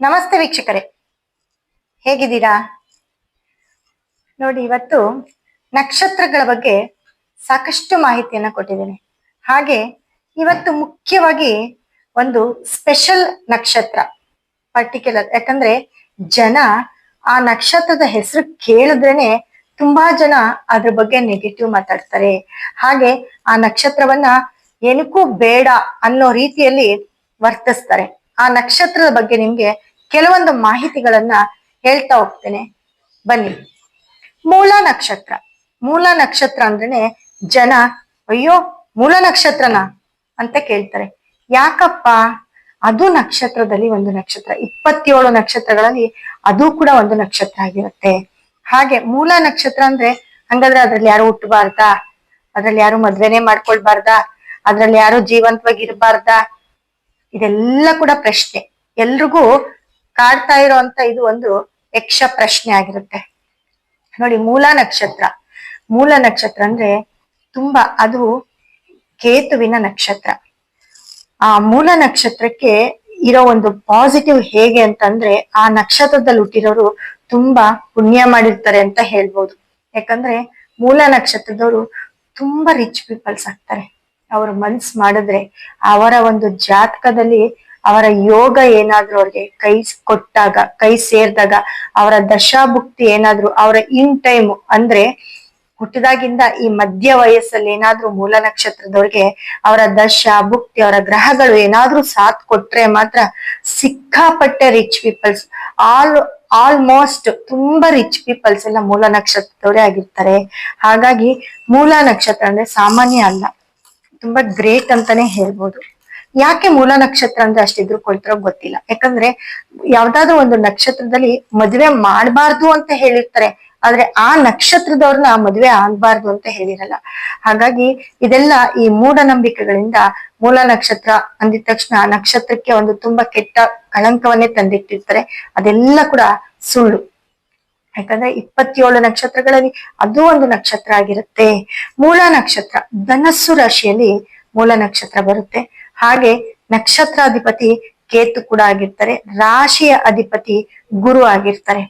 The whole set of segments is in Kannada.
ನಮಸ್ತೆ ವೀಕ್ಷಕರೇ. ಹೇಗಿದ್ದೀರಾ? ನೋಡಿ, ಇವತ್ತು ನಕ್ಷತ್ರಗಳ ಬಗ್ಗೆ ಸಾಕಷ್ಟು ಮಾಹಿತಿಯನ್ನ ಕೊಟ್ಟಿದ್ದೇನೆ. ಹಾಗೆ ಇವತ್ತು ಮುಖ್ಯವಾಗಿ ಒಂದು ಸ್ಪೆಷಲ್ ನಕ್ಷತ್ರ ಪರ್ಟಿಕ್ಯುಲರ್ ಯಾಕಂದ್ರೆ ಜನ ಆ ನಕ್ಷತ್ರದ ಹೆಸರು ಕೇಳಿದ್ರೇನೆ ತುಂಬಾ ಜನ ಅದ್ರ ಬಗ್ಗೆ ನೆಗೆಟಿವ್ ಮಾತಾಡ್ತಾರೆ. ಹಾಗೆ ಆ ನಕ್ಷತ್ರವನ್ನ ಏನಕ್ಕೂ ಬೇಡ ಅನ್ನೋ ರೀತಿಯಲ್ಲಿ ವರ್ತಿಸ್ತಾರೆ. ಆ ನಕ್ಷತ್ರದ ಬಗ್ಗೆ ನಿಮ್ಗೆ ಕೆಲವೊಂದು ಮಾಹಿತಿಗಳನ್ನ ಹೇಳ್ತಾ ಹೋಗ್ತೇನೆ. ಬನ್ನಿ. ಮೂಲ ನಕ್ಷತ್ರ. ಮೂಲ ನಕ್ಷತ್ರ ಅಂದ್ರೆ ಜನ. ಅಯ್ಯೋ, ಮೂಲ ನಕ್ಷತ್ರನ ಅಂತ ಕೇಳ್ತಾರೆ. ಯಾಕಪ್ಪ? ಅದು ನಕ್ಷತ್ರದಲ್ಲಿ ಒಂದು ನಕ್ಷತ್ರ. ಇಪ್ಪತ್ತೇಳು ನಕ್ಷತ್ರಗಳಲ್ಲಿ ಅದು ಕೂಡ ಒಂದು ನಕ್ಷತ್ರ ಆಗಿರುತ್ತೆ. ಹಾಗೆ ಮೂಲ ನಕ್ಷತ್ರ ಅಂದ್ರೆ ಹಂಗಾದ್ರೆ ಅದ್ರಲ್ಲಿ ಯಾರು ಹುಟ್ಟಬಾರ್ದಾ ಅದ್ರಲ್ಲಿ ಯಾರು ಮದ್ವೆನೆ ಮಾಡ್ಕೊಳ್ಬಾರ್ದ? ಅದ್ರಲ್ಲಿ ಯಾರು ಜೀವಂತವಾಗಿ ಇರಬಾರ್ದಾ ಇದೆಲ್ಲ ಕೂಡ ಪ್ರಶ್ನೆ. ಎಲ್ರಿಗೂ ಕಾಡ್ತಾ ಇರೋಂತ ಇದು ಒಂದು ಯಕ್ಷ ಪ್ರಶ್ನೆ ಆಗಿರುತ್ತೆ. ನೋಡಿ, ಮೂಲ ನಕ್ಷತ್ರ. ಮೂಲ ನಕ್ಷತ್ರ ಅಂದ್ರೆ ತುಂಬಾ, ಅದು ಕೇತುವಿನ ನಕ್ಷತ್ರ. ಆ ಮೂಲ ನಕ್ಷತ್ರಕ್ಕೆ ಇರೋ ಒಂದು ಪಾಸಿಟಿವ್ ಹೇಗೆ ಅಂತಂದ್ರೆ ಆ ನಕ್ಷತ್ರದಲ್ಲಿ ಹುಟ್ಟಿರೋರು ತುಂಬಾ ಪುಣ್ಯ ಮಾಡಿರ್ತಾರೆ ಅಂತ ಹೇಳ್ಬೋದು. ಯಾಕಂದ್ರೆ ಮೂಲ ನಕ್ಷತ್ರದವರು ತುಂಬಾ ರಿಚ್ ಪೀಪಲ್ಸ್ ಆಗ್ತಾರೆ. ಅವ್ರ ಮನ್ಸ್ ಮಾಡಿದ್ರೆ ಅವರ ಒಂದು ಜಾತಕದಲ್ಲಿ ಅವರ ಯೋಗ ಏನಾದ್ರೂ ಅವ್ರಿಗೆ ಕೈ ಕೊಟ್ಟಾಗ, ಕೈ ಸೇರಿದಾಗ ಅವರ ದಶಾಭುಕ್ತಿ ಏನಾದ್ರು ಅವರ ಇನ್ ಟೈಮ್ ಅಂದ್ರೆ ಹುಟ್ಟಿದಾಗಿಂದ ಈ ಮಧ್ಯ ವಯಸ್ಸಲ್ಲಿ ಏನಾದ್ರೂ ಮೂಲ ನಕ್ಷತ್ರದವ್ರಿಗೆ ಅವರ ದಶ ಭುಕ್ತಿ ಅವರ ಗ್ರಹಗಳು ಏನಾದ್ರೂ ಸಾಥ್ ಕೊಟ್ರೆ ಮಾತ್ರ ಸಿಕ್ಕಾಪಟ್ಟೆ ರಿಚ್ ಪೀಪಲ್ಸ್ ಆಲ್ ಆಲ್ಮೋಸ್ಟ್ ತುಂಬಾ ರಿಚ್ ಪೀಪಲ್ಸ್ ಎಲ್ಲ ಮೂಲ ನಕ್ಷತ್ರದವರೇ ಆಗಿರ್ತಾರೆ. ಹಾಗಾಗಿ ಮೂಲ ನಕ್ಷತ್ರ ಅಂದ್ರೆ ಸಾಮಾನ್ಯ ಅಲ್ಲ. ತುಂಬಾ ಗ್ರೇಟ್ ಅಂತಾನೆ ಹೇಳ್ಬೋದು. ಯಾಕೆ ಮೂಲ ನಕ್ಷತ್ರ ಅಂದ್ರೆ ಅಷ್ಟು ಕೊಳ್ತಿರೋ ಗೊತ್ತಿಲ್ಲ. ಯಾಕಂದ್ರೆ ಯಾವ್ದಾದ್ರು ಒಂದು ನಕ್ಷತ್ರದಲ್ಲಿ ಮದುವೆ ಮಾಡಬಾರ್ದು ಅಂತ ಹೇಳಿರ್ತಾರೆ. ಆದ್ರೆ ಆ ನಕ್ಷತ್ರದವ್ರನ್ನ ಮದುವೆ ಆಗ್ಬಾರ್ದು ಅಂತ ಹೇಳಿರಲ್ಲ. ಹಾಗಾಗಿ ಇದೆಲ್ಲ ಈ ಮೂಢನಂಬಿಕೆಗಳಿಂದ ಮೂಲ ನಕ್ಷತ್ರ ಅಂದಿದ ತಕ್ಷಣ ನಕ್ಷತ್ರಕ್ಕೆ ಒಂದು ತುಂಬಾ ಕೆಟ್ಟ ಕಳಂಕವನ್ನೇ ತಂದಿಟ್ಟಿರ್ತಾರೆ. ಅದೆಲ್ಲ ಕೂಡ ಸುಳ್ಳು. ಯಾಕಂದ್ರೆ ಇಪ್ಪತ್ತೇಳು ನಕ್ಷತ್ರಗಳಲ್ಲಿ ಅದು ಒಂದು ನಕ್ಷತ್ರ ಆಗಿರುತ್ತೆ. ಮೂಲ ನಕ್ಷತ್ರ, ಧನಸ್ಸು ರಾಶಿಯಲ್ಲಿ ಮೂಲ ನಕ್ಷತ್ರ ಬರುತ್ತೆ. ಹಾಗೆ ನಕ್ಷತ್ರಾಧಿಪತಿ ಕೇತು ಕೂಡ ಆಗಿರ್ತಾರೆ. ರಾಶಿಯ ಅಧಿಪತಿ ಗುರು ಆಗಿರ್ತಾರೆ.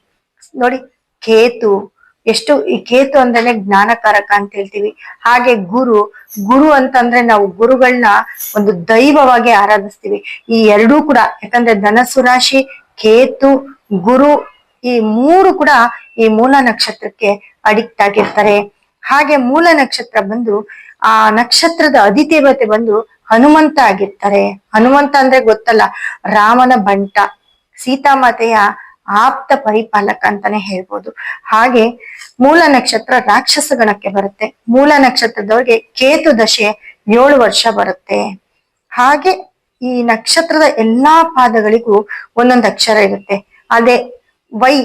ನೋಡಿ, ಕೇತು, ಎಷ್ಟು, ಈ ಕೇತು ಅಂದ್ರೆ ಜ್ಞಾನಕಾರಕ ಅಂತ ಹೇಳ್ತೀವಿ. ಹಾಗೆ ಗುರು ಗುರು ಅಂತಂದ್ರೆ ನಾವು ಗುರುಗಳನ್ನ ಒಂದು ದೈವವಾಗಿ ಆರಾಧಿಸ್ತೀವಿ. ಈ ಎರಡೂ ಕೂಡ, ಯಾಕಂದ್ರೆ ಧನಸ್ಸು ರಾಶಿ, ಕೇತು, ಗುರು ಈ ಮೂರು ಕೂಡ ಈ ಮೂಲ ನಕ್ಷತ್ರಕ್ಕೆ ಅಡಿಕ್ಟ್ ಆಗಿರ್ತಾರೆ. ಹಾಗೆ ಮೂಲ ನಕ್ಷತ್ರ ಬಂದು, ಆ ನಕ್ಷತ್ರದ ಅಧಿದೇವತೆ ಬಂದು ಹನುಮಂತ ಆಗಿರ್ತಾರೆ. ಹನುಮಂತ ಅಂದ್ರೆ ಗೊತ್ತಲ್ಲ, ರಾಮನ ಬಂಟ, ಸೀತಾಮಾತೆಯ ಆಪ್ತ ಪರಿಪಾಲಕ ಅಂತಾನೆ ಹೇಳ್ಬೋದು. ಹಾಗೆ ಮೂಲ ನಕ್ಷತ್ರ ರಾಕ್ಷಸ ಗಣಕ್ಕೆ ಬರುತ್ತೆ. ಮೂಲ ನಕ್ಷತ್ರದವ್ರಿಗೆ ಕೇತು ದಶೆ ಏಳು ವರ್ಷ ಬರುತ್ತೆ. ಹಾಗೆ ಈ ನಕ್ಷತ್ರದ ಎಲ್ಲಾ ಪಾದಗಳಿಗೂ ಒಂದೊಂದು ಅಕ್ಷರ ಇರುತ್ತೆ. ಅದೇ ವೈ,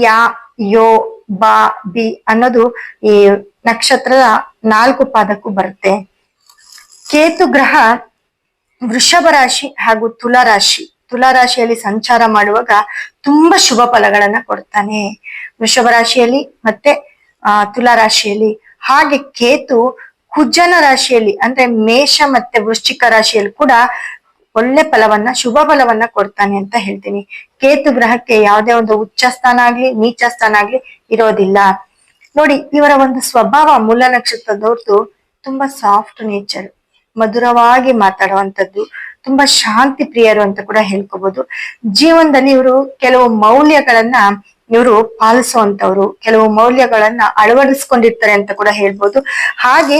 ಯಾ, ಯೋ, ಬಾ, ಬಿ ಅನ್ನೋದು ಈ ನಕ್ಷತ್ರದ ನಾಲ್ಕು ಪಾದಕ್ಕೂ ಬರುತ್ತೆ. ಕೇತು ಗ್ರಹ ವೃಷಭ ರಾಶಿ ಹಾಗೂ ತುಲಾ ರಾಶಿ. ತುಲಾ ರಾಶಿಯಲ್ಲಿ ಸಂಚಾರ ಮಾಡುವಾಗ ತುಂಬಾ ಶುಭ ಫಲಗಳನ್ನ ಕೊಡ್ತಾನೆ. ವೃಷಭ ರಾಶಿಯಲ್ಲಿ ಮತ್ತೆ, ಆ, ತುಲಾ ರಾಶಿಯಲ್ಲಿ. ಹಾಗೆ ಕೇತು ಕುಜನ ರಾಶಿಯಲ್ಲಿ, ಅಂದ್ರೆ ಮೇಷ ಮತ್ತೆ ವೃಶ್ಚಿಕ ರಾಶಿಯಲ್ಲಿ ಕೂಡ ಒಳ್ಳೆ ಫಲವನ್ನ, ಶುಭ ಫಲವನ್ನ ಕೊಡ್ತಾನೆ ಅಂತ ಹೇಳ್ತೀನಿ. ಕೇತು ಗ್ರಹಕ್ಕೆ ಯಾವುದೇ ಒಂದು ಉಚ್ಚ ಸ್ಥಾನ ಆಗ್ಲಿ, ನೀಚ ಸ್ಥಾನ ಆಗ್ಲಿ ಇರೋದಿಲ್ಲ. ನೋಡಿ, ಇವರ ಒಂದು ಸ್ವಭಾವ ಮೂಲ ನಕ್ಷತ್ರದವ್ರದ್ದು ತುಂಬಾ ಸಾಫ್ಟ್ ನೇಚರ್ ಮಧುರವಾಗಿ ಮಾತಾಡುವಂಥದ್ದು, ತುಂಬಾ ಶಾಂತಿ ಪ್ರಿಯರು ಅಂತ ಕೂಡ ಹೇಳ್ಕೋಬಹುದು ಜೀವನದಲ್ಲಿ ಇವರು ಕೆಲವು ಮೌಲ್ಯಗಳನ್ನ ಇವರು ಪಾಲಿಸುವಂತವ್ರು ಕೆಲವು ಮೌಲ್ಯಗಳನ್ನ ಅಳವಡಿಸ್ಕೊಂಡಿರ್ತಾರೆ ಅಂತ ಕೂಡ ಹೇಳ್ಬೋದು. ಹಾಗೆ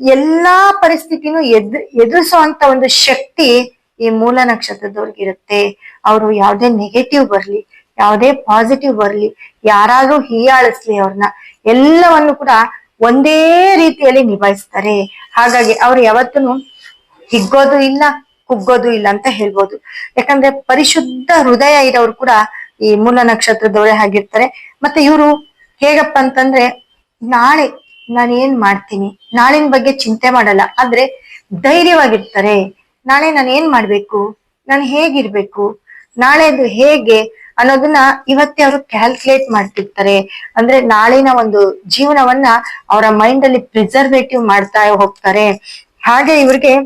ಎಲ್ಲಾ ಪರಿಸ್ಥಿತಿನೂ ಎದ್, ಎದುರಿಸುವಂತ ಒಂದು ಶಕ್ತಿ ಈ ಮೂಲ ನಕ್ಷತ್ರದವ್ರಿಗೆ ಇರುತ್ತೆ. ಅವರು ಯಾವುದೇ ನೆಗೆಟಿವ್ ಬರ್ಲಿ, ಯಾವುದೇ ಪಾಸಿಟಿವ್ ಬರ್ಲಿ, ಯಾರಾದ್ರೂ ಹೀಯಾಳಿಸ್ಲಿ ಅವ್ರನ್ನ ಎಲ್ಲವನ್ನು ಕೂಡ ಒಂದೇ ರೀತಿಯಲ್ಲಿ ನಿಭಾಯಿಸ್ತಾರೆ. ಹಾಗಾಗಿ ಅವ್ರು ಯಾವತ್ತೂ ಹಿಗ್ಗೋದು ಇಲ್ಲ, ಕುಗ್ಗೋದು ಇಲ್ಲ ಅಂತ ಹೇಳ್ಬೋದು. ಯಾಕಂದ್ರೆ ಪರಿಶುದ್ಧ ಹೃದಯ ಇರೋರು ಕೂಡ ಈ ಮೂಲ ನಕ್ಷತ್ರದವರೇ ಆಗಿರ್ತಾರೆ. ಮತ್ತೆ ಇವರು ಹೇಗಪ್ಪ ಅಂತಂದ್ರೆ ನಾಳೆ ನಾನು ಏನ್ ಮಾಡ್ತೀನಿ? ನಾಳಿನ ಬಗ್ಗೆ ಚಿಂತೆ ಮಾಡಲ್ಲ. ಆದ್ರೆ ಧೈರ್ಯವಾಗಿರ್ತಾರೆ. ನಾಳೆ ನಾನು ಏನ್ ಮಾಡ್ಬೇಕು? ನಾನು ಹೇಗಿರ್ಬೇಕು? ನಾಳೆದು ಹೇಗೆ ಅನ್ನೋದನ್ನ ಇವತ್ತೇ ಅವರು ಕ್ಯಾಲ್ಕುಲೇಟ್ ಮಾಡ್ತಿರ್ತಾರೆ. ಅಂದ್ರೆ ನಾಳಿನ ಒಂದು ಜೀವನವನ್ನ ಅವರ ಮೈಂಡ್ ಅಲ್ಲಿ ಪ್ರಿಸರ್ವೇಟಿವ್ ಮಾಡ್ತಾ ಹೋಗ್ತಾರೆ. ಹಾಗೆ ಇವ್ರಿಗೆ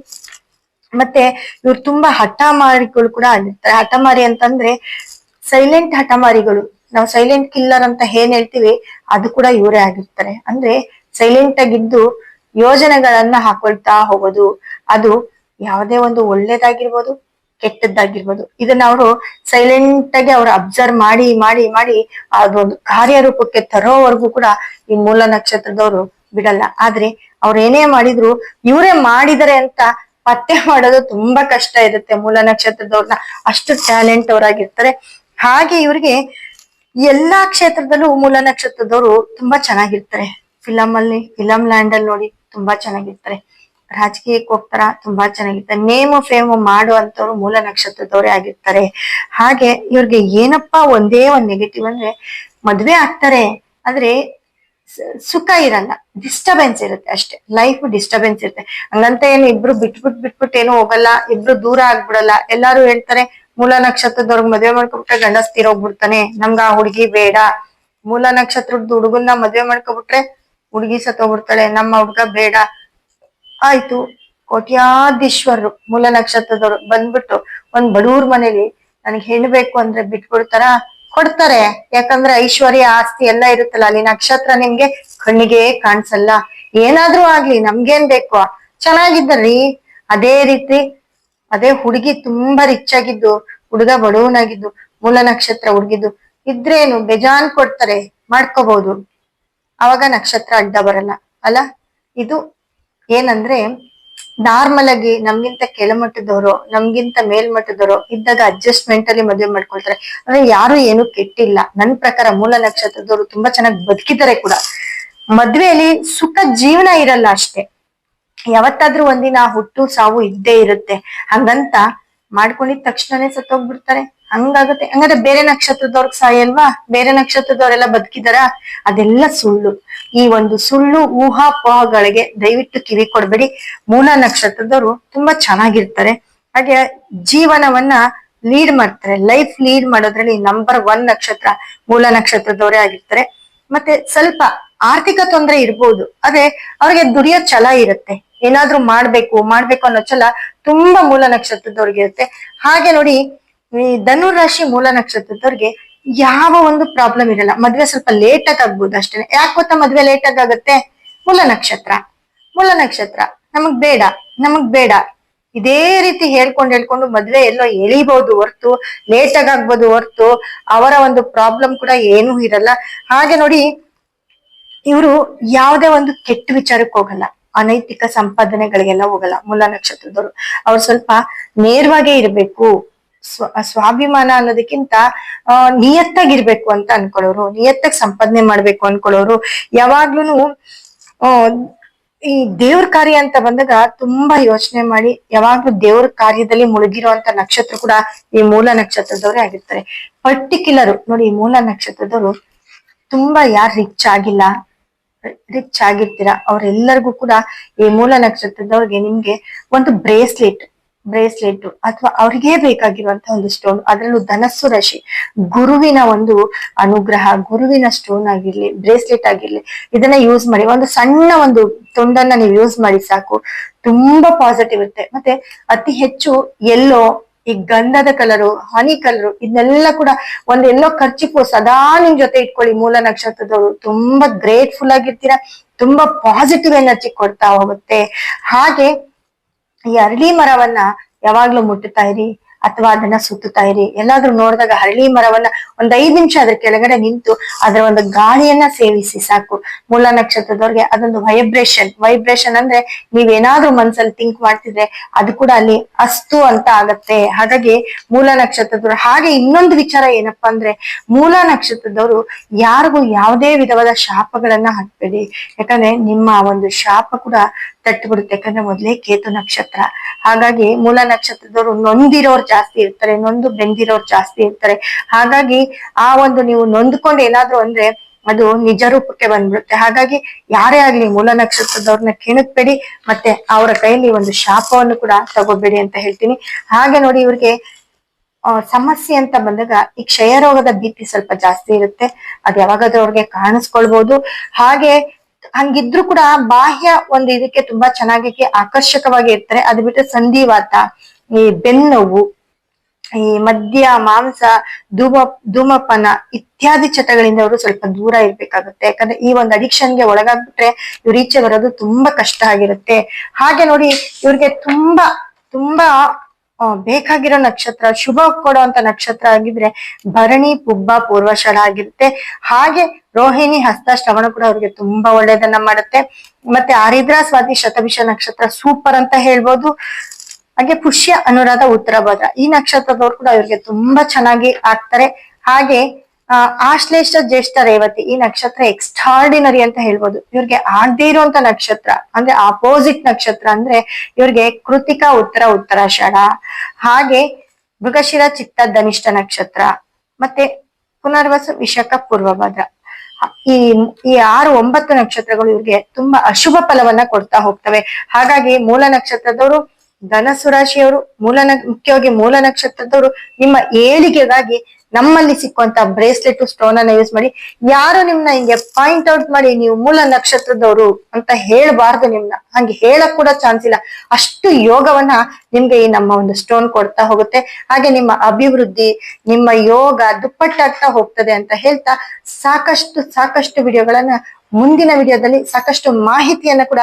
ಮತ್ತೆ ಇವ್ರು ತುಂಬಾ ಹಠಮಾರಿಗಳು ಕೂಡ ಆಗಿರ್ತಾರೆ. ಹಠಮಾರಿ ಅಂತಂದ್ರೆ ಸೈಲೆಂಟ್ ಹಠಮಾರಿಗಳು. ನಾವು ಸೈಲೆಂಟ್ ಕಿಲ್ಲರ್ ಅಂತ ಏನ್ ಹೇಳ್ತೀವಿ? ಅದು ಕೂಡ ಇವರೇ ಆಗಿರ್ತಾರೆ. ಅಂದ್ರೆ ಸೈಲೆಂಟ್ ಆಗಿದ್ದು ಯೋಜನೆಗಳನ್ನ ಹಾಕೊಳ್ತಾ ಹೋಗೋದು. ಅದು ಯಾವುದೇ ಒಂದು ಒಳ್ಳೇದಾಗಿರ್ಬೋದು, ಕೆಟ್ಟದ್ದಾಗಿರ್ಬೋದು. ಇದನ್ನ ಅವರು ಸೈಲೆಂಟ್ ಆಗಿ ಅವ್ರು ಅಬ್ಸರ್ವ್ ಮಾಡಿ ಮಾಡಿ ಮಾಡಿ ಅದೊಂದು ಕಾರ್ಯರೂಪಕ್ಕೆ ತರೋವರೆಗೂ ಕೂಡ ಈ ಮೂಲ ನಕ್ಷತ್ರದವರು ಬಿಡಲ್ಲ. ಆದ್ರೆ ಅವ್ರು ಏನೇ ಮಾಡಿದ್ರು ಇವರೇ ಮಾಡಿದರೆ ಅಂತ ಪತ್ತೆ ಮಾಡೋದು ತುಂಬಾ ಕಷ್ಟ ಇರುತ್ತೆ ಮೂಲ ನಕ್ಷತ್ರದವ್ರನ್ನ ಅಷ್ಟು ಟ್ಯಾಲೆಂಟ್ ಅವರಾಗಿರ್ತಾರೆ. ಹಾಗೆ ಇವ್ರಿಗೆ ಎಲ್ಲಾ ಕ್ಷೇತ್ರದಲ್ಲೂ ಮೂಲ ನಕ್ಷತ್ರದವರು ತುಂಬಾ ಚೆನ್ನಾಗಿರ್ತಾರೆ. ಫಿಲಂ ಅಲ್ಲಿ ಫಿಲಂ ಲ್ಯಾಂಡ್ ಅಲ್ಲಿ ನೋಡಿ ತುಂಬಾ ಚೆನ್ನಾಗಿರ್ತಾರೆ. ರಾಜಕೀಯಕ್ಕೆ ಹೋಗ್ತಾರ, ತುಂಬಾ ಚೆನ್ನಾಗಿರ್ತಾರೆ. ನೇಮು, ಫೇಮು ಮಾಡುವಂತವ್ರು ಮೂಲ ನಕ್ಷತ್ರದವರೇ ಆಗಿರ್ತಾರೆ. ಹಾಗೆ ಇವ್ರಿಗೆ ಏನಪ್ಪಾ ಒಂದೇ ಒಂದ್ ನೆಗೆಟಿವ್ ಅಂದ್ರೆ ಮದ್ವೆ ಆಗ್ತಾರೆ. ಆದ್ರೆ ಸುಖ ಇರಲ್ಲ ಡಿಸ್ಟರ್ಬೆನ್ಸ್ ಇರುತ್ತೆ ಅಷ್ಟೇ. ಲೈಫ್ ಡಿಸ್ಟರ್ಬೆನ್ಸ್ ಇರುತ್ತೆ. ಹಂಗಂತ ಏನು ಇಬ್ರು ಬಿಟ್ಬಿಟ್ ಬಿಟ್ಬಿಟ್ ಏನು ಹೋಗಲ್ಲ, ಇಬ್ರು ದೂರ ಆಗ್ಬಿಡಲ್ಲ. ಎಲ್ಲಾರು ಹೇಳ್ತಾರೆ, ಮೂಲ ನಕ್ಷತ್ರದವ್ರಿಗೆ ಮದ್ವೆ ಮಾಡ್ಕೊಬಿಟ್ರೆ ಗಂಡ ಸ್ಥಿರ ಹೋಗ್ಬಿಡ್ತಾನೆ. ನಮ್ಗ ಆ ಹುಡುಗಿ ಬೇಡ. ಮೂಲ ನಕ್ಷತ್ರದ ಹುಡುಗನ್ನ ಮದ್ವೆ ಮಾಡ್ಕೊಬಿಟ್ರೆ ಹುಡುಗಿ ಸತ್ತೋಗ್ಬಿಡ್ತಾಳೆ ನಮ್ಮ ಹುಡ್ಗ ಬೇಡ. ಆಯ್ತು ಕೋಟ್ಯಾಧೀಶ್ವರರು ಮೂಲ ನಕ್ಷತ್ರದವ್ರು ಬಂದ್ಬಿಟ್ಟು ಒಂದ್ ಬಡವ್ರ ಮನೇಲಿ ನನಗೆ ಹೆಣ್ಣು ಬೇಕು ಅಂದ್ರೆ ಬಿಟ್ಬಿಡ್ತಾರ? ಕೊಡ್ತಾರೆ. ಯಾಕಂದ್ರೆ ಐಶ್ವರ್ಯ ಆಸ್ತಿ ಎಲ್ಲ ಇರುತ್ತಲ್ಲ, ಅಲ್ಲಿ ನಕ್ಷತ್ರ ನಿಮ್ಗೆ ಕಣ್ಣಿಗೆ ಕಾಣಿಸಲ್ಲ. ಏನಾದ್ರೂ ಆಗ್ಲಿ, ನಮ್ಗೇನ್ ಬೇಕು? ಚೆನ್ನಾಗಿದ್ದರಿ ಅದೇ ರೀತಿ, ಅದೇ ಹುಡುಗಿ ತುಂಬಾ ರಿಚ್ ಆಗಿದ್ದು, ಹುಡುಗ ಬಡವನಾಗಿದ್ದು, ಮೂಲ ನಕ್ಷತ್ರ ಹುಡುಗಿದ್ದು, ಇದ್ರೇನು ಬೇಜಾನ್ ಕೊಡ್ತಾರೆ. ಮಾಡ್ಕೋಬಹುದು ಅವಾಗ ನಕ್ಷತ್ರ ಅಡ್ಡ ಬರಲ್ಲ, ಅಲ್ಲ? ಇದು ಏನಂದ್ರೆ ನಾರ್ಮಲ್ ಆಗಿ ನಮ್ಗಿಂತ ಕೆಳಮಟ್ಟದವರು, ನಮ್ಗಿಂತ ಮೇಲ್ಮಟ್ಟದವರು ಇದ್ದಾಗ ಅಡ್ಜಸ್ಟ್ಮೆಂಟ್ ಅಲ್ಲಿ ಮದುವೆ ಮಾಡ್ಕೊಳ್ತಾರೆ. ಅಂದ್ರೆ ಯಾರು ಏನು ಕೆಟ್ಟಿಲ್ಲ. ನನ್ ಪ್ರಕಾರ ಮೂಲ ನಕ್ಷತ್ರದವರು ತುಂಬಾ ಚೆನ್ನಾಗಿ ಬದುಕಿದ್ದಾರೆ ಕೂಡ. ಮದ್ವೆಯಲ್ಲಿ ಸುಖ ಜೀವನ ಇರಲ್ಲ ಅಷ್ಟೇ. ಯಾವತ್ತಾದ್ರೂ ಒಂದಿನ ಹುಟ್ಟು ಸಾವು ಇದ್ದೇ ಇರುತ್ತೆ. ಹಂಗಂತ ಮಾಡ್ಕೊಂಡಿದ ತಕ್ಷಣನೇ ಸತ್ತೋಗ್ಬಿಡ್ತಾರೆ. ಹಂಗಾಗುತ್ತೆ. ಹಂಗಾದ್ರೆ ಬೇರೆ ನಕ್ಷತ್ರದವ್ರಿಗೆ ಸಾಯಲ್ವಾ ಬೇರೆ ನಕ್ಷತ್ರದವರೆಲ್ಲ ಬದುಕಿದಾರ? ಅದೆಲ್ಲ ಸುಳ್ಳು. ಈ ಒಂದು ಸುಳ್ಳು ಊಹಾಪೋಹಗಳಿಗೆ ದಯವಿಟ್ಟು ಕಿವಿ ಕೊಡ್ಬೇಡಿ. ಮೂಲ ನಕ್ಷತ್ರದವರು ತುಂಬಾ ಚೆನ್ನಾಗಿರ್ತಾರೆ. ಹಾಗೆ ಜೀವನವನ್ನ ಲೀಡ್ ಮಾಡ್ತಾರೆ. ಲೈಫ್ ಲೀಡ್ ಮಾಡೋದ್ರಲ್ಲಿ ನಂಬರ್ ಒನ್ ನಕ್ಷತ್ರ, ಮೂಲ ನಕ್ಷತ್ರದವರೇ ಆಗಿರ್ತಾರೆ. ಮತ್ತೆ ಸ್ವಲ್ಪ ಆರ್ಥಿಕ ತೊಂದರೆ ಇರ್ಬೋದು. ಆದ್ರೆ ಅವ್ರಿಗೆ ದುಡಿಯೋ ಛಲ ಇರುತ್ತೆ. ಏನಾದ್ರೂ ಮಾಡ್ಬೇಕು ಮಾಡ್ಬೇಕು ಅನ್ನೋ ಛಲ ತುಂಬಾ ಮೂಲ ನಕ್ಷತ್ರದವ್ರಿಗೆ ಇರುತ್ತೆ ಹಾಗೆ ನೋಡಿ ಈ ಧನುರ್ ರಾಶಿ ಮೂಲ ನಕ್ಷತ್ರದವ್ರಿಗೆ ಯಾವ ಒಂದು ಪ್ರಾಬ್ಲಮ್ ಇರಲ್ಲ. ಮದ್ವೆ ಸ್ವಲ್ಪ ಲೇಟ್ ಆಗಿ ಆಗ್ಬೋದು ಅಷ್ಟೇ ಯಾಕೆ ಗೊತ್ತಾ ಮದ್ವೆ ಲೇಟ್ ಆಗಿ ಆಗುತ್ತೆ? ಮೂಲ ನಕ್ಷತ್ರ. ಮೂಲ ನಕ್ಷತ್ರ. ನಮಗ್ ಬೇಡ. ನಮಗ್ ಬೇಡ. ಇದೇ ರೀತಿ ಹೇಳ್ಕೊಂಡು ಹೇಳ್ಕೊಂಡು ಮದ್ವೆ ಎಲ್ಲೋ ಎಳಿಬಹುದು ಹೊರ್ತು ಲೇಟ್ ಆಗಿ ಆಗ್ಬೋದು ಹೊರ್ತು, ಅವರ ಒಂದು ಪ್ರಾಬ್ಲಮ್ ಕೂಡ ಏನೂ ಇರಲ್ಲ. ಹಾಗೆ ನೋಡಿ, ಇವರು ಯಾವುದೇ ಒಂದು ಕೆಟ್ಟ ವಿಚಾರಕ್ಕೆ ಹೋಗಲ್ಲ. ಅನೈತಿಕ ಸಂಪಾದನೆಗಳಿಗೆಲ್ಲ ಹೋಗಲ್ಲ ಮೂಲ ನಕ್ಷತ್ರದವರು. ಅವ್ರು ಸ್ವಲ್ಪ ನೇರವಾಗೇ ಇರ್ಬೇಕು. ಸ್ವ ಸ್ವಾಭಿಮಾನ ಅನ್ನೋದಕ್ಕಿಂತ, ಆ, ನಿಯತ್ತಾಗಿರ್ಬೇಕು ಅಂತ ಅನ್ಕೊಳ್ಳೋರು, ನಿಯತ್ತಾಗಿ ಸಂಪಾದನೆ ಮಾಡ್ಬೇಕು ಅನ್ಕೊಳ್ಳೋರು, ಯಾವಾಗ್ಲೂನು, ಆ, ಈ ದೇವ್ರ ಕಾರ್ಯ ಅಂತ ಬಂದಾಗ ತುಂಬಾ ಯೋಚನೆ ಮಾಡಿ, ಯಾವಾಗ್ಲೂ ದೇವ್ರ ಕಾರ್ಯದಲ್ಲಿ ಮುಳುಗಿರುವಂತ ನಕ್ಷತ್ರ ಕೂಡ ಈ ಮೂಲ ನಕ್ಷತ್ರದವರೇ ಆಗಿರ್ತಾರೆ. ಪರ್ಟಿಕ್ಯುಲರ್, ನೋಡಿ, ಈ ಮೂಲ ನಕ್ಷತ್ರದವರು ತುಂಬಾ ಯಾರು ರಿಚ್ ಆಗಿಲ್ಲ ರಿಚ್ ಆಗಿರ್ತೀರಾ, ಅವ್ರೆಲ್ಲರಿಗೂ ಕೂಡ ಈ ಮೂಲ ನಕ್ಷತ್ರದವ್ರಿಗೆ ನಿಮ್ಗೆ ಒಂದು ಬ್ರೇಸ್ಲೆಟ್ ಬ್ರೇಸ್ಲೆಟ್ ಅಥವಾ ಅವ್ರಿಗೆ ಬೇಕಾಗಿರುವಂತ ಒಂದು ಸ್ಟೋನ್ ಅದರಲ್ಲೂ ಧನಸ್ಸು ರಾಶಿ. ಗುರುವಿನ ಒಂದು ಅನುಗ್ರಹ, ಗುರುವಿನ ಸ್ಟೋನ್ ಆಗಿರ್ಲಿ, ಬ್ರೇಸ್ಲೆಟ್ ಆಗಿರ್ಲಿ, ಇದನ್ನ ಯೂಸ್ ಮಾಡಿ. ಒಂದು ಸಣ್ಣ ಒಂದು ತುಂಡನ್ನ ನೀವು ಯೂಸ್ ಮಾಡಿ ಸಾಕು. ತುಂಬಾ ಪಾಸಿಟಿವ್ ಇರುತ್ತೆ. ಮತ್ತೆ ಅತಿ ಹೆಚ್ಚು ಎಲ್ಲೋ ಈ ಗಂಧದ ಕಲರು ಹನಿ ಕಲರು ಇದನ್ನೆಲ್ಲ ಕೂಡ ಒಂದ್ ಎಲ್ಲೋ ಖರ್ಚಿಪು ಸದಾ ನಿಮ್ ಜೊತೆ ಇಟ್ಕೊಳ್ಳಿ. ಮೂಲ ನಕ್ಷತ್ರದವರು ತುಂಬಾ ಗ್ರೇಟ್ಫುಲ್ ಆಗಿರ್ತೀರಾ. ತುಂಬಾ ಪಾಸಿಟಿವ್ ಎನರ್ಜಿ ಕೊಡ್ತಾ ಹೋಗುತ್ತೆ. ಹಾಗೆ ಈ ಅರಳಿ ಮರವನ್ನ ಯಾವಾಗ್ಲೂ ಮುಟ್ಟುತ್ತಾ ಇರಿ ಅಥವಾ ಅದನ್ನ ಸುತ್ತುತ್ತಾ ಇರಿ. ಎಲ್ಲಾದ್ರೂ ನೋಡಿದಾಗ ಹರಳಿ ಮರವನ್ನ ಒಂದ್ ಐದ್ ನಿಮಿಷ ಅದ್ರ ಕೆಳಗಡೆ ನಿಂತು ಅದರ ಒಂದು ಗಾಳಿಯನ್ನ ಸೇವಿಸಿ ಸಾಕು. ಮೂಲ ನಕ್ಷತ್ರದವ್ರಿಗೆ ಅದೊಂದು ವೈಬ್ರೇಷನ್ ವೈಬ್ರೇಷನ್ ಅಂದ್ರೆ ನೀವೇನಾದ್ರೂ ಮನ್ಸಲ್ಲಿ ಥಿಂಕ್ ಮಾಡ್ತಿದ್ರೆ ಅದು ಕೂಡ ಅಲ್ಲಿ ಅಸ್ತು ಅಂತ ಆಗತ್ತೆ. ಹಾಗಾಗಿ ಮೂಲ ನಕ್ಷತ್ರದವ್ರು ಹಾಗೆ ಇನ್ನೊಂದು ವಿಚಾರ ಏನಪ್ಪಾ ಅಂದ್ರೆ ಮೂಲ ನಕ್ಷತ್ರದವರು ಯಾರಿಗೂ ಯಾವುದೇ ವಿಧವಾದ ಶಾಪಗಳನ್ನ ಹಾಕ್ಬೇಡಿ. ಯಾಕಂದ್ರೆ ನಿಮ್ಮ ಒಂದು ಶಾಪ ಕೂಡ ತಟ್ಟುಬಿಡುತ್ತೆ. ಯಾಕಂದ್ರೆ ಮೊದ್ಲೇ ಕೇತು ನಕ್ಷತ್ರ. ಹಾಗಾಗಿ ಮೂಲ ನಕ್ಷತ್ರದವರು ನೊಂದಿರೋರು ಜಾಸ್ತಿ ಇರ್ತಾರೆ, ನೊಂದು ಬೆಂದಿರೋರು ಜಾಸ್ತಿ ಇರ್ತಾರೆ. ಹಾಗಾಗಿ ಆ ಒಂದು ನೀವು ನೊಂದ್ಕೊಂಡು ಏನಾದ್ರು ಅಂದ್ರೆ ಅದು ನಿಜ ರೂಪಕ್ಕೆ ಬಂದ್ಬಿಡುತ್ತೆ. ಹಾಗಾಗಿ ಯಾರೇ ಆಗ್ಲಿ ಮೂಲ ನಕ್ಷತ್ರದವ್ರನ್ನ ಕೆಣಕ್ಬೇಡಿ, ಮತ್ತೆ ಅವರ ಕೈಯಲ್ಲಿ ಒಂದು ಶಾಪವನ್ನು ಕೂಡ ತಗೋಬೇಡಿ ಅಂತ ಹೇಳ್ತೀನಿ. ಹಾಗೆ ನೋಡಿ ಇವ್ರಿಗೆ ಸಮಸ್ಯೆ ಅಂತ ಬಂದಾಗ ಈ ಕ್ಷಯ ರೋಗದ ಭೀತಿ ಸ್ವಲ್ಪ ಜಾಸ್ತಿ ಇರುತ್ತೆ. ಅದ್ ಯಾವಾಗಾದ್ರೂ ಅವ್ರಿಗೆ ಕಾಣಿಸ್ಕೊಳ್ಬಹುದು ಹಾಗೆ ಹಂಗಿದ್ರು ಕೂಡ ಬಾಹ್ಯ ಒಂದು ಇದಕ್ಕೆ ತುಂಬಾ ಚೆನ್ನಾಗಿ ಆಕರ್ಷಕವಾಗಿ ಇರ್ತಾರೆ. ಅದು ಬಿಟ್ಟು ಸಂಧಿವಾತ, ಈ ಬೆನ್ನೋವು, ಈ ಮದ್ಯ, ಮಾಂಸ, ಧೂಮ, ಧೂಮಪನ ಇತ್ಯಾದಿ ಚಟಗಳಿಂದ ಅವರು ಸ್ವಲ್ಪ ದೂರ ಇರ್ಬೇಕಾಗುತ್ತೆ. ಯಾಕಂದ್ರೆ ಈ ಒಂದು ಅಡಿಕ್ಷನ್ಗೆ ಒಳಗಾಗ್ಬಿಟ್ರೆ ಇವ್ರು ಈಚೆ ಬರೋದು ತುಂಬಾ ಕಷ್ಟ ಆಗಿರುತ್ತೆ. ಹಾಗೆ ನೋಡಿ ಇವ್ರಿಗೆ ತುಂಬಾ ತುಂಬಾ ಬೇಕಾಗಿರೋ ನಕ್ಷತ್ರ, ಶುಭ ಕೊಡೋ ಅಂತ ನಕ್ಷತ್ರ ಆಗಿದ್ರೆ ಭರಣಿ, ಪುಬ್ಬ, ಪೂರ್ವಷಡ ಆಗಿರುತ್ತೆ. ಹಾಗೆ ರೋಹಿಣಿ, ಹಸ್ತ, ಶ್ರವಣ ಕೂಡ ಅವ್ರಿಗೆ ತುಂಬಾ ಒಳ್ಳೇದನ್ನ ಮಾಡುತ್ತೆ. ಮತ್ತೆ ಆರಿದ್ರ, ಸ್ವಾತಿ, ಶತಭಿಷ ನಕ್ಷತ್ರ ಸೂಪರ್ ಅಂತ ಹೇಳ್ಬೋದು. ಹಾಗೆ ಪುಷ್ಯ, ಅನುರಾಧ, ಉತ್ತರ, ಭದ್ರ. ಈ ನಕ್ಷತ್ರದವ್ರು ಕೂಡ ಇವ್ರಿಗೆ ತುಂಬಾ ಚೆನ್ನಾಗಿ ಆಗ್ತಾರೆ. ಹಾಗೆ ಆಶ್ಲೇಷ ಜ್ಯೇಷ್ಠ ರೇವತಿ ಈ ನಕ್ಷತ್ರ ಎಕ್ಸ್ಟ್ರಾರ್ಡಿನರಿ ಅಂತ ಹೇಳ್ಬೋದು. ಇವ್ರಿಗೆ ಆಗದೇ ಇರುವಂತ ನಕ್ಷತ್ರ, ಅಂದ್ರೆ ಆಪೋಸಿಟ್ ನಕ್ಷತ್ರ ಅಂದ್ರೆ ಇವ್ರಿಗೆ ಕೃತಿಕಾ ಉತ್ತರ, ಉತ್ತರಾಷಾಢ, ಹಾಗೆ ಮೃಗಶಿರ, ಚಿತ್ತ, ಧನಿಷ್ಠ ನಕ್ಷತ್ರ, ಮತ್ತೆ ಪುನರ್ವಸ, ವಿಶಾಖ, ಪೂರ್ವಭದ್ರ. ಈ ಈ ಆರು ಒಂಬತ್ತು ನಕ್ಷತ್ರಗಳು ಇವ್ರಿಗೆ ತುಂಬಾ ಅಶುಭ ಫಲವನ್ನ ಕೊಡ್ತಾ ಹೋಗ್ತವೆ. ಹಾಗಾಗಿ ಮೂಲ ನಕ್ಷತ್ರದವರು ಧನಸು ರಾಶಿಯವರು, ಮೂಲ ಮುಖ್ಯವಾಗಿ ಮೂಲ ನಕ್ಷತ್ರದವರು ನಿಮ್ಮ ಏಳಿಗೆಗಾಗಿ ನಮ್ಮಲ್ಲಿ ಸಿಕ್ಕುವಂತ ಬ್ರೇಸ್ಲೆಟ್, ಸ್ಟೋನ್ ಅನ್ನ ಯೂಸ್ ಮಾಡಿ, ಯಾರು ನಿಮ್ನ ಹಿಂಗೆ ಪಾಯಿಂಟ್ ಔಟ್ ಮಾಡಿ, ನೀವು ಮೂಲ ನಕ್ಷತ್ರದವರು ಅಂತ ಹೇಳ್ಬಾರ್ದು ನಿಮ್ನ. ಹಂಗೆ ಹೇಳಕ್ ಕೂಡ ಚಾನ್ಸ್ ಇಲ್ಲ. ಅಷ್ಟು ಯೋಗವನ್ನ ನಿಮ್ಗೆ ಈ ನಮ್ಮ ಒಂದು ಸ್ಟೋನ್ ಕೊಡ್ತಾ ಹೋಗುತ್ತೆ. ಹಾಗೆ ನಿಮ್ಮ ಅಭಿವೃದ್ಧಿ, ನಿಮ್ಮ ಯೋಗ ದುಪ್ಪಟ್ಟಾಗ್ತಾ ಹೋಗ್ತದೆ ಅಂತ ಹೇಳ್ತಾ ಸಾಕಷ್ಟು ಸಾಕಷ್ಟು ವಿಡಿಯೋಗಳನ್ನ ಮುಂದಿನ ವಿಡಿಯೋದಲ್ಲಿ, ಸಾಕಷ್ಟು ಮಾಹಿತಿಯನ್ನ ಕೂಡ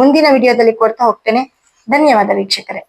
ಮುಂದಿನ ವಿಡಿಯೋದಲ್ಲಿ ಕೊಡ್ತಾ ಹೋಗ್ತೇನೆ. ಧನ್ಯವಾದ ವೀಕ್ಷಕರೇ.